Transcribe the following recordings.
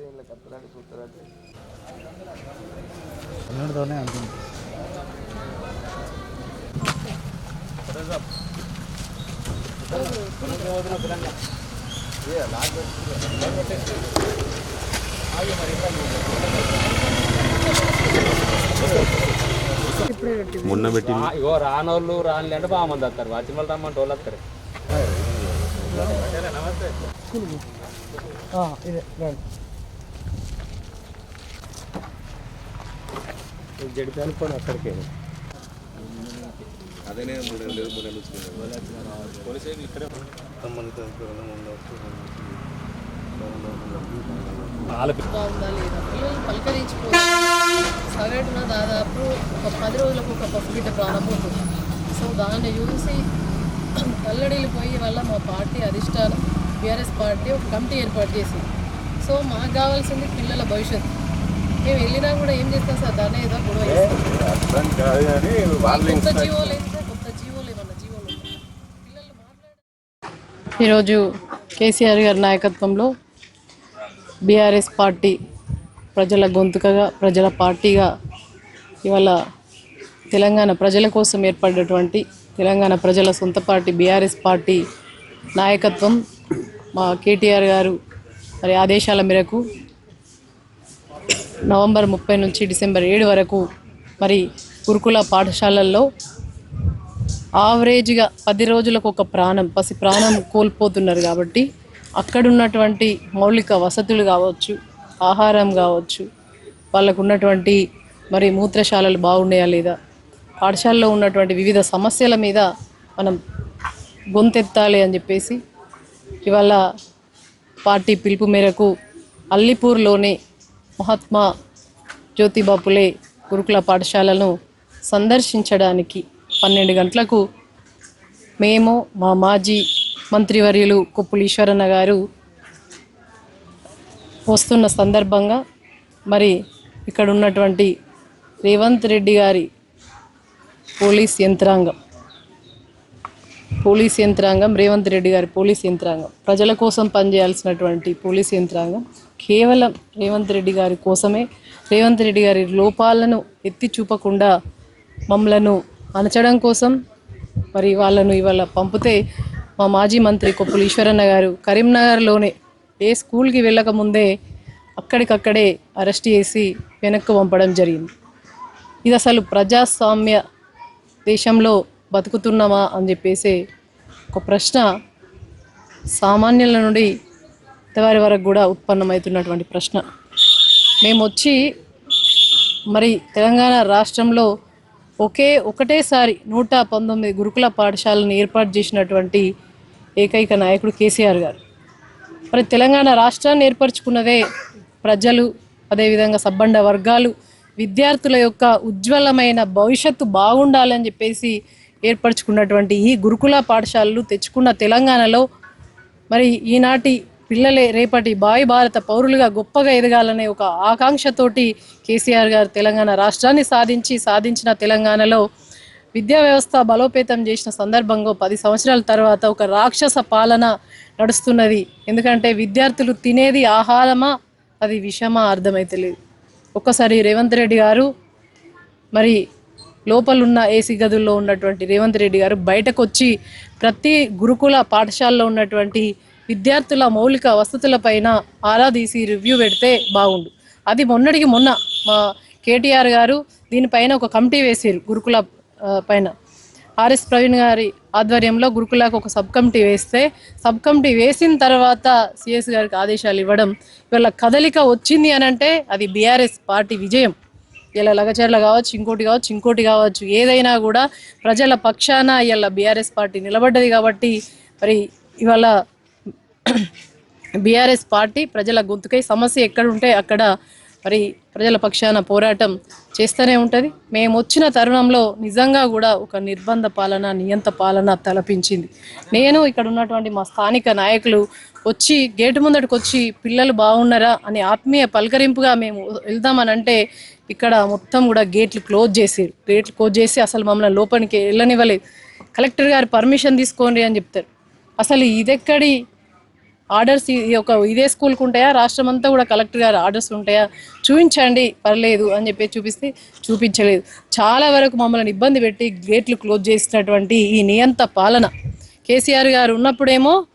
ఏం కత్తలాంటి చూస్తారంటే మొన్న పెట్టి ఆ, ఇగో రానోళ్ళు రాని అంటే బాగా మంది వస్తారు. వచ్చిన వాళ్ళు రమ్మంటే వాళ్ళు వస్తారు. ఇదే జడిపి అనుకోని అక్కడికి. పిల్లలు పలకరించిపోయి సగటున దాదాపు ఒక పది రోజులకు ఒక పప్పు బిడ్డ ప్రాణం పోతుంది సో దాన్ని చూసి కల్లడిల్లిపోయి వల్ల మా పార్టీ అధిష్టానం బీఆర్ఎస్ పార్టీ ఒక కమిటీ ఏర్పాటు చేసింది. సో మాకు కావాల్సింది పిల్లల భవిష్యత్తు. మేము వెళ్ళినా కూడా ఏం చేస్తాం సార్ దాన్ని ఏదో గొడవ చేస్తాం. కొత్త జీవోలు అయితే కొత్త జీవోలు ఏమన్నా జీవోలు ఉన్నాయా? పిల్లలు మాట్లాడే ఈరోజు కేసీఆర్ గారి నాయకత్వంలో బీఆర్ఎస్ పార్టీ ప్రజల గొంతుకగా ప్రజల పార్టీగా ఇవాళ తెలంగాణ ప్రజల కోసం ఏర్పడినటువంటి తెలంగాణ ప్రజల సొంత పార్టీ బీఆర్ఎస్ పార్టీ నాయకత్వం మా కేటీఆర్ గారు మరి ఆదేశాల మేరకు నవంబర్ ముప్పై నుంచి డిసెంబర్ ఏడు వరకు మరి గురుకుల పాఠశాలల్లో ఆవరేజ్గా పది రోజులకు ఒక ప్రాణం పసి ప్రాణం కోల్పోతున్నారు కాబట్టి అక్కడున్నటువంటి మౌలిక వసతులు కావచ్చు ఆహారం కావచ్చు వాళ్ళకు ఉన్నటువంటి మరి మూత్రశాలలు బాగున్నాయా లేదా పాఠశాలలో ఉన్నటువంటి వివిధ సమస్యల మీద మనం గొంతెత్తాలి అని చెప్పేసి ఇవాళ పార్టీ పిలుపు మేరకు అల్లిపూర్లోనే మహాత్మా జ్యోతిబా పులే గురుకుల పాఠశాలను సందర్శించడానికి పన్నెండు గంటలకు మేము మా మాజీ మంత్రివర్యులు కొప్పుల ఈశ్వరన్న గారు వస్తున్న సందర్భంగా మరి ఇక్కడ ఉన్నటువంటి రేవంత్ రెడ్డి గారి పోలీస్ యంత్రాంగం పోలీస్ యంత్రాంగం రేవంత్ రెడ్డి గారి పోలీస్ యంత్రాంగం. ప్రజల కోసం పనిచేయాల్సినటువంటి పోలీస్ యంత్రాంగం కేవలం రేవంత్ రెడ్డి గారి కోసమే. రేవంత్ రెడ్డి గారి లోపాలను ఎత్తి చూపకుండా మమ్మలను అణచడం కోసం మరి వాళ్ళను ఇవాళ పంపితే మా మాజీ మంత్రి కొప్పుల ఈశ్వరన్న గారు కరీంనగర్లోనే ఏ స్కూల్కి వెళ్ళకముందే అక్కడికక్కడే అరెస్ట్ చేసి వెనక్కు పంపడం జరిగింది. ఇది అసలు ప్రజాస్వామ్య దేశంలో బతుకుతున్నామా అని చెప్పేసి ఒక ప్రశ్న సామాన్యుల నుండి తెవారి వరకు కూడా ఉత్పన్నమవుతున్నటువంటి ప్రశ్న. మేము వచ్చి మరి తెలంగాణ రాష్ట్రంలో ఒకే ఒకటేసారి నూట పంతొమ్మిది గురుకుల పాఠశాలను ఏర్పాటు చేసినటువంటి ఏకైక నాయకుడు కేసీఆర్ గారు. మరి తెలంగాణ రాష్ట్రాన్ని ఏర్పరచుకున్నదే ప్రజలు అదేవిధంగా సబ్బండ వర్గాలు విద్యార్థుల యొక్క ఉజ్వలమైన భవిష్యత్తు బాగుండాలని చెప్పేసి ఏర్పరచుకున్నటువంటి ఈ గురుకుల పాఠశాలలు తెచ్చుకున్న తెలంగాణలో మరి ఈనాటి పిల్లలే రేపటి బావి భారత పౌరులుగా గొప్పగా ఎదగాలనే ఒక ఆకాంక్షతోటి కేసీఆర్ గారు తెలంగాణ రాష్ట్రాన్ని సాధించి సాధించిన తెలంగాణలో విద్యా వ్యవస్థ బలోపేతం చేసిన సందర్భంగా పది సంవత్సరాల తర్వాత ఒక రాక్షస పాలన నడుస్తున్నది. ఎందుకంటే విద్యార్థులు తినేది ఆహారమా? అది విషమా? అర్థమైతలేదు. ఒక్కసారి రేవంత్ రెడ్డి గారు మరి లోపలున్న ఏసీ గదుల్లో ఉన్నటువంటి రేవంత్ రెడ్డి గారు బయటకు వచ్చి ప్రతి గురుకుల పాఠశాలలో ఉన్నటువంటి విద్యార్థుల మౌలిక వసతులపైన ఆరా తీసి రివ్యూ పెడితే బాగుండు. అది మొన్నటికి మొన్న మా కేటీఆర్ గారు దీనిపైన ఒక కమిటీ వేసారు గురుకుల పైన. ఆర్ఎస్ ప్రవీణ్ గారి ఆధ్వర్యంలో గురుకులకు ఒక సబ్ కమిటీ వేస్తే సబ్ కమిటీ వేసిన తర్వాత సిఎస్ గారికి ఆదేశాలు ఇవ్వడం ఇవాళ కదలిక వచ్చింది అని అంటే అది బీఆర్ఎస్ పార్టీ విజయం. ఇలా లగచర్ల కావచ్చు ఇంకోటి కావచ్చు ఇంకోటి కావచ్చు ఏదైనా కూడా ప్రజల పక్షాన ఇలా బీఆర్ఎస్ పార్టీ నిలబడ్డది కాబట్టి మరి ఇవాళ బీఆర్ఎస్ పార్టీ ప్రజల గొంతుకై సమస్య ఎక్కడ ఉంటే అక్కడ మరి ప్రజల పక్షాన పోరాటం చేస్తూనే ఉంటుంది. మేము వచ్చిన తరుణంలో నిజంగా కూడా ఒక నిర్బంధ పాలన నియంత పాలన తలపించింది. నేను ఇక్కడ ఉన్నటువంటి మా స్థానిక నాయకులు వచ్చి గేటు ముందటికి వచ్చి పిల్లలు బాగున్నారా అని ఆత్మీయ పలకరింపుగా మేము వెళ్దామని అంటే ఇక్కడ మొత్తం కూడా గేట్లు క్లోజ్ చేసారు. గేట్లు క్లోజ్ చేసి అసలు మమ్మల్ని లోపలికి వెళ్ళనివ్వలేదు. కలెక్టర్ గారు పర్మిషన్ తీసుకోండి అని చెప్తారు. అసలు ఇదెక్కడి ఆర్డర్స్? ఈ ఒక ఇదే స్కూల్కి ఉంటాయా? రాష్ట్రం అంతా కూడా కలెక్టర్ గారు ఆర్డర్స్ ఉంటాయా? చూపించండి పర్లేదు అని చెప్పి చూపిస్తే చూపించలేదు. చాలా వరకు మమ్మల్ని ఇబ్బంది పెట్టి గేట్లు క్లోజ్ చేసినటువంటి ఈ నియంత పాలన. కేసీఆర్ గారు ఉన్నప్పుడేమో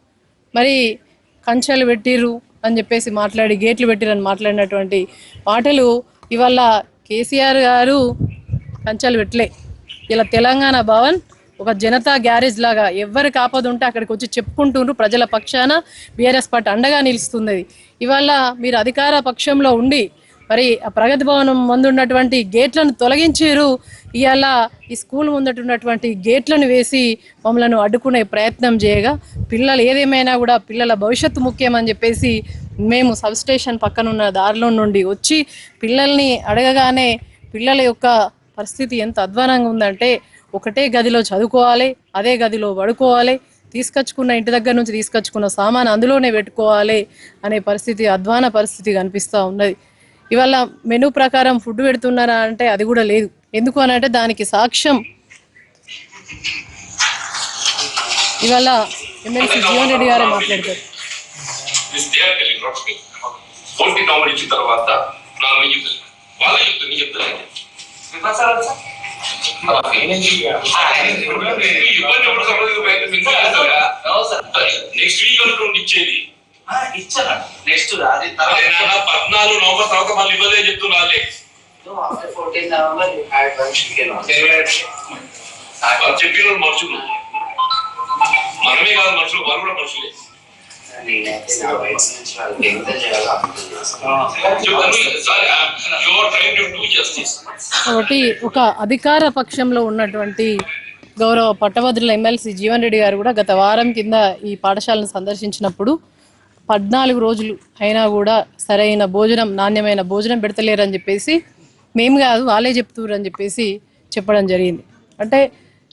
మరి కంచెలు పెట్టిర్రు అని చెప్పేసి మాట్లాడి గేట్లు పెట్టిరని మాట్లాడినటువంటి మాటలు ఇవాళ కేసీఆర్ గారు కంచెలు పెట్టలే. ఇలా తెలంగాణ భవన్ ఒక జనతా గ్యారేజ్ లాగా ఎవరికి ఆపద ఉంటే అక్కడికి వచ్చి చెప్పుకుంటుండ్రు ప్రజల పక్షాన బీఆర్ఎస్ పార్టీ అండగా నిలుస్తుంది ఇవాళ మీరు అధికార పక్షంలో ఉండి మరి ఆ ప్రగతి భవనం ముందు ఉన్నటువంటి గేట్లను తొలగించారు. ఇవాళ ఈ స్కూల్ ముందట ఉన్నటువంటి గేట్లను వేసి మమ్మలను అడ్డుకునే ప్రయత్నం చేయగా పిల్లలు ఏదేమైనా కూడా పిల్లల భవిష్యత్తు ముఖ్యం అని చెప్పేసి మేము సబ్ స్టేషన్ పక్కనున్న దారిలో నుండి వచ్చి పిల్లల్ని అడగగానే పిల్లల యొక్క పరిస్థితి ఎంత అధ్వానంగా ఉందంటే ఒకటే గదిలో చదువుకోవాలి అదే గదిలో పడుకోవాలి తీసుకొచ్చుకున్న ఇంటి దగ్గర నుంచి తీసుకొచ్చుకున్న సామాన్ అందులోనే పెట్టుకోవాలి అనే పరిస్థితి అధ్వాన పరిస్థితి కనిపిస్తూ ఉన్నది. ఇవాళ మెనూ ప్రకారం ఫుడ్ పెడుతున్నారా అంటే అది కూడా లేదు. ఎందుకు అని అంటే దానికి సాక్ష్యం ఇవాళ ఎమ్మెల్సీ జీవన్ రెడ్డి గారే మాట్లాడతారు. పోటీ ఇచ్చిన తర్వాత వాళ్ళ నీ నెక్స్ట్ వీక్ అనుకోండి ఇచ్చేది. నెక్స్ట్ అది పద్నాలుగు నవంబర్ తర్వాత మళ్ళీ చెప్పిన మనుషులు. మనమే కాదు మనుషులు కూడా మనుషులే. కాబట్టి ఒక అధికార పక్షంలో ఉన్నటువంటి గౌరవ పట్టభద్రుల ఎమ్మెల్సీ జీవన్ రెడ్డి గారు కూడా గత వారం కింద ఈ పాఠశాలను సందర్శించినప్పుడు పద్నాలుగు రోజులు అయినా కూడా సరైన భోజనం నాణ్యమైన భోజనం పెడతలేరని చెప్పేసి మేము కాదు వాళ్ళే చెప్తున్నారు అని చెప్పేసి చెప్పడం జరిగింది. అంటే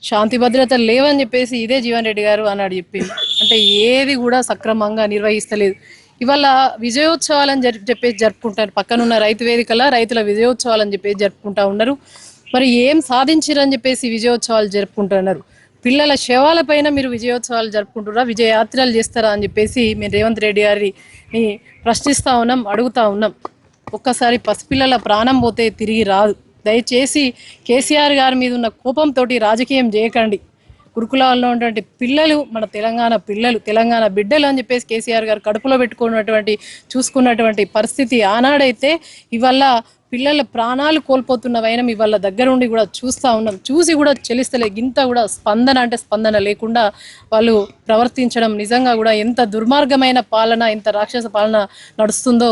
శాంతి భద్రతలు లేవని చెప్పేసి ఇదే జీవన్ రెడ్డి గారు అన్నాడు చెప్పింది. అంటే ఏది కూడా సక్రమంగా నిర్వహిస్తలేదు. ఇవాళ విజయోత్సవాలని జరి చెప్పేసి జరుపుకుంటారు. పక్కనున్న రైతు వేదికల రైతుల విజయోత్సవాలని చెప్పేసి జరుపుకుంటా ఉన్నారు. మరి ఏం సాధించారని చెప్పేసి విజయోత్సవాలు జరుపుకుంటున్నారు? పిల్లల శవాలపైన మీరు విజయోత్సవాలు జరుపుకుంటున్నారా విజయయాత్రలు చేస్తారా అని చెప్పేసి మేము రేవంత్ రెడ్డి గారిని ప్రశ్నిస్తూ ఉన్నాం అడుగుతా ఉన్నాం. ఒక్కసారి పసిపిల్లల ప్రాణం పోతే తిరిగి రాదు. దయచేసి కేసీఆర్ గారి మీద ఉన్న కోపంతో రాజకీయం చేయకండి. గురుకులాల్లో ఉన్నటువంటి పిల్లలు మన తెలంగాణ పిల్లలు తెలంగాణ బిడ్డలు అని చెప్పేసి కేసీఆర్ గారు కడుపులో పెట్టుకున్నటువంటి చూసుకున్నటువంటి పరిస్థితి ఆనాడైతే ఇవాళ పిల్లల ప్రాణాలు కోల్పోతున్న వైనం ఇవాళ దగ్గరుండి కూడా చూస్తూ ఉన్నాం. చూసి కూడా చెలిస్తలే ఇంత కూడా స్పందన అంటే స్పందన లేకుండా వాళ్ళు ప్రవర్తించడం నిజంగా కూడా ఎంత దుర్మార్గమైన పాలన ఎంత రాక్షస పాలన నడుస్తుందో